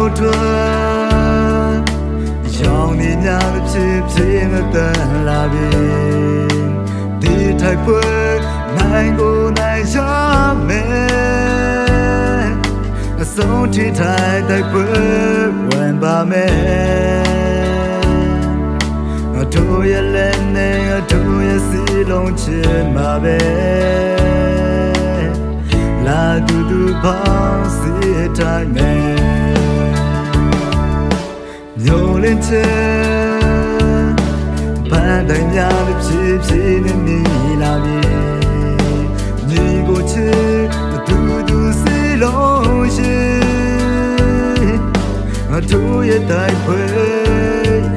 တို့တွေ့ရောင်နေများလို့ဖြစ်ဖြစ်မတန်လာပြီဒီထိုက်ပွဲနိုင်ကိုနိုင်ရမယ်အဆုံးထိထိုင်တိုက်ပွဲဝင်ပါမယ်အထူးရဲ့လက်နဲ့အထူးရဲ့စီလုံးချင်ပါပဲလာတူတူပေါင်းစီတိုင်းမယ် မျိုးလင်းချင်ပန်းတိုင်းများတစ်ဖြည်းဖြည်းနဲ့မြည်လာပြီညီကိုချစ်တူတူစီလုံးရှိအထိုးရဲ့တိုင်းဖွဲ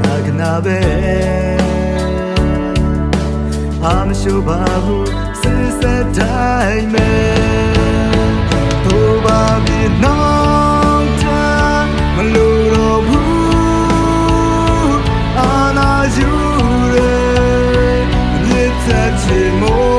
ဟာကနာပဲ I'm sure ဘာဘူးစစ်စစ်တိုင်း စ်သ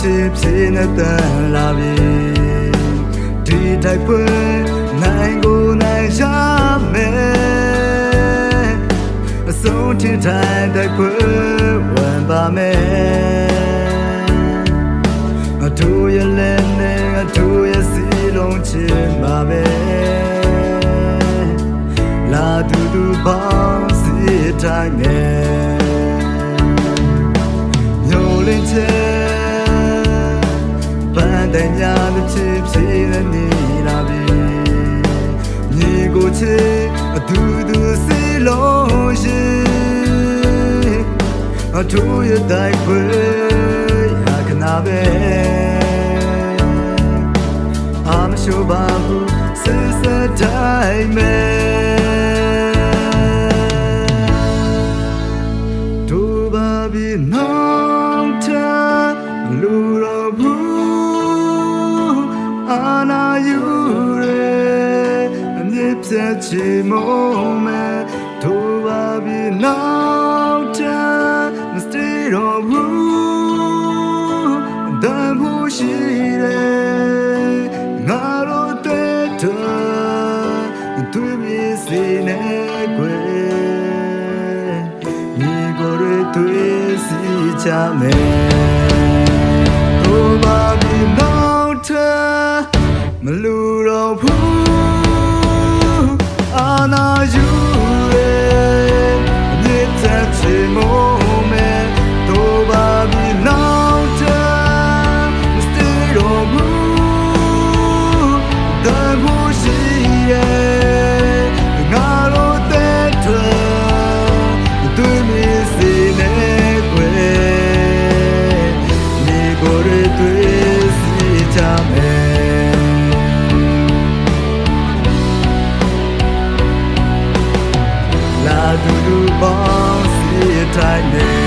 နေများတဲ့ချစ်ဖြစ်နေတန်လာပြီဒီတိုက်ပွဲနိုင်ကိုနိုင်ရမယ်အဆုံးထိထိုင်တိုက်ပွဲဝင်ပါမယ်အထူးရဲ့လည်းနဲ့အထူးရဲ့စီလုံးချင်ပါပဲလာတူတူပေါင်းစီတိုင်းနဲ့ တဲ့ညာတဲ့ချစ်ဖြစ်နေလာပြီညီကိုချစ်အတူတူစီလုံးရှိအထူးရဲ့တိုင်းခွေရခနာပဲ I'm sure ဘာဘူး မြင့်ပြတ်ချီမုံမဲ့တို့ဘာပြီနောက်ထပ်မစတေတော့ဘူးတန်ဖို့ရှိတယ်ငါတို့တဲ့တော်တွေ့မြင်စေနဲ့ကွယ်ညီကိုယ်တွေတွေ့စီချမယ်တို့ပါပြီနောက်ထပ်မလူတော့ဘူး 70 ဘောင်းစီတိုင်းနေ